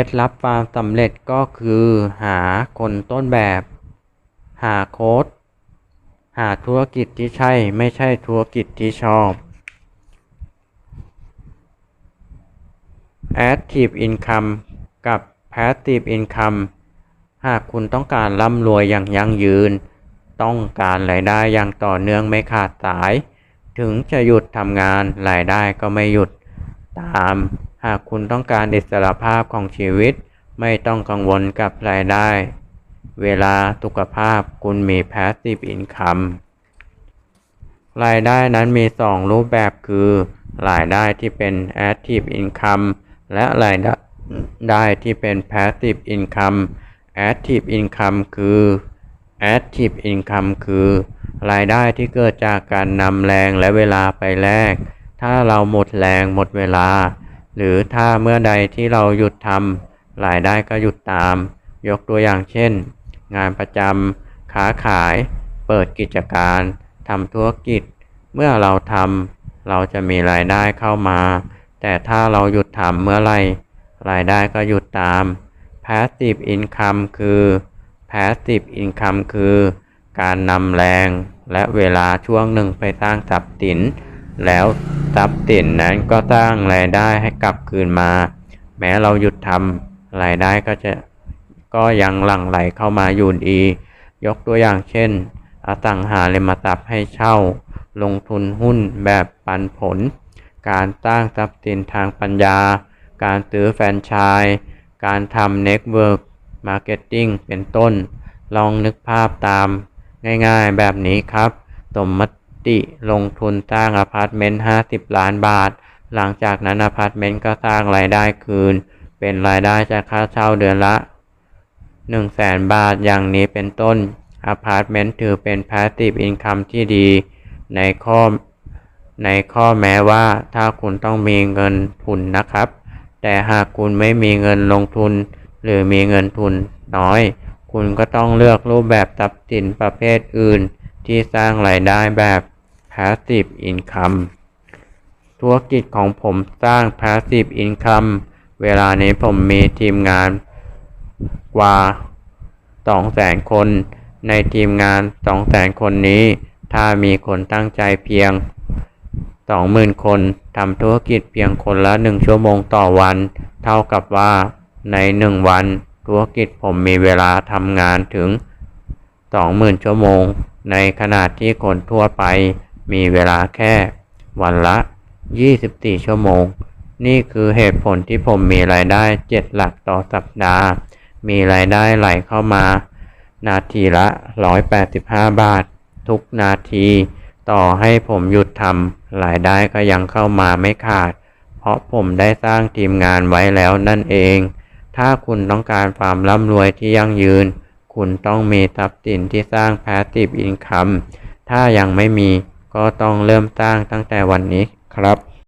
ล็ดลับความสำเร็จก็คือหาคนต้นแบบ หาโค้ดหาธุรกิจที่ใช่ไม่ใช่ธุรกิจที่ชอบ Active Income กับ Passive Income หากคุณต้องการร่ำรวยอย่างยั่งยืน ต้องการรายได้อย่างต่อเนื่องไม่ขาดสาย ถึงจะหยุดทำงานรายได้ก็ไม่หยุดตาม หากคุณต้องการอิสรภาพของชีวิต ไม่ต้องกังวลกับรายได้ เวลาสุขภาพคุณมี Passive Income รายได้นั้นมี 2 รูปแบบคือ รายได้ที่เป็น Active Income และรายได้ที่เป็น Passive Income Active Income คือ Active Income คือ รายได้ที่เกิดจากการนำแรงและเวลาไปแลกถ้าเราหมดแรงหมดเวลา หรือถ้าเมื่อใดที่เราหยุดทำรายได้ก็หยุดตาม ยกตัวอย่างเช่น งานประจำค้าขาย เปิดกิจการทำธุรกิจ เมื่อเราทำเราจะมีรายได้เข้ามา แต่ถ้าเราหยุดทำเมื่อไรรายได้ก็หยุดตาม Passive Income คือ Passive Income คือการนำแรงและเวลาช่วงหนึ่งไปสร้างทรัพย์สินแล้ว ทรัพย์สินนั้นก็สร้างรายได้ให้กลับคืนมา แม้เราหยุดทำรายได้ก็จะก็ยังหลั่งไหลเข้ามาอยู่ดี ยกตัวอย่างเช่น อสังหาริมทรัพย์ให้เช่า ลงทุนหุ้นแบบปันผล การสร้างทรัพย์สินทางปัญญา การซื้อแฟรนไชส์การทำเน็ตเวิร์กมาร์เก็ตติ้งเป็นต้น ลองนึกภาพตามง่ายๆแบบนี้ครับ สมม ติลงทุนสร้างอพาร์ตเมนต์50 ล้านบาท หลังจากนั้นอพาร์ตเมนต์ก็สร้างรายได้คืน เป็นรายได้จากค่าเช่าเดือนละ1 0 0 0 0แสนบาทอย่างนี้เป็นต้นอพาร์ตเมนต์ถือเป็น Passive Income ที่ดี ในข้อ ในข้อแม้ว่าถ้าคุณต้องมีเงินทุนนะครับ แต่หากคุณไม่มีเงินลงทุน หรือมีเงินทุนน้อย คุณก็ต้องเลือกรูปแบบทรัพย์สินประเภทอื่น ที่สร้างรายได้แบบ Passive Income ธุรกิจของผมสร้าง Passive Income เวลานี้ผมมีทีมงานกว่า 200,000 คน ในทีมงาน 200,000 คนนี้ ถ้ามีคนตั้งใจเพียง 20,000 คนทำธุรกิจเพียงคนละ 1 ชั่วโมงต่อวัน เท่ากับว่าใน 1 วัน ธุรกิจผมมีเวลาทำงานถึง 20,000 ชั่วโมง ในขณะที่คนทั่วไปมีเวลาแค่วันละ 24 ชั่วโมง นี่คือเหตุผลที่ผมมีรายได้ 7 หลักต่อสัปดาห์ มีรายได้ไหลเข้ามา นาทีละ 185 บาท ทุกนาที ต่อให้ผมหยุดทำรายได้ก็ยังเข้ามาไม่ขาด เพราะผมได้สร้างทีมงานไว้แล้วนั่นเอง ถ้าคุณต้องการความร่ำรวยที่ยั่งยืน คุณต้องมีทรัพย์สินที่สร้าง Passive Income ถ้ายังไม่มีก็ต้องเริ่มสร้างตั้งแต่วันนี้ครับ